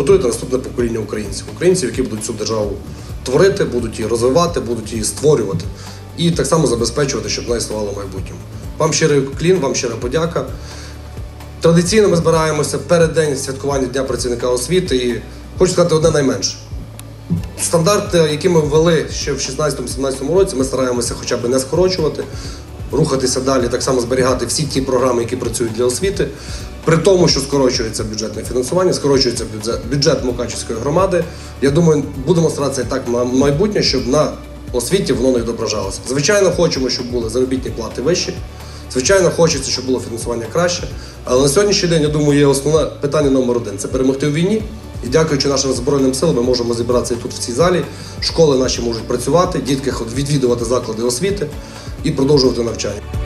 готуєте наступне покоління українців, українців, які будуть цю державу творити, будуть її розвивати, будуть її створювати і так само забезпечувати, щоб вона існувала в майбутньому. Вам щирий клін, вам щира подяка. Традиційно ми збираємося перед день святкування Дня працівника освіти і хочу сказати одне найменше. Стандарти, які ми ввели ще в 16-17 році, ми стараємося хоча б не скорочувати, рухатися далі, так само зберігати всі ті програми, які працюють для освіти, при тому, що скорочується бюджетне фінансування, скорочується бюджет, бюджет Мукачівської громади. Я думаю, будемо старатися так на майбутнє, щоб на освіті воно не відображалося. Звичайно, хочемо, щоб були заробітні плати вищі. Звичайно, хочеться, щоб було фінансування краще. Але на сьогоднішній день, я думаю, є основне питання номер один це перемогти у війні. І дякуючи нашим Збройним силам, ми можемо зібратися тут в цій залі. Школи наші можуть працювати, дітки відвідувати заклади освіти і продовжувати навчання.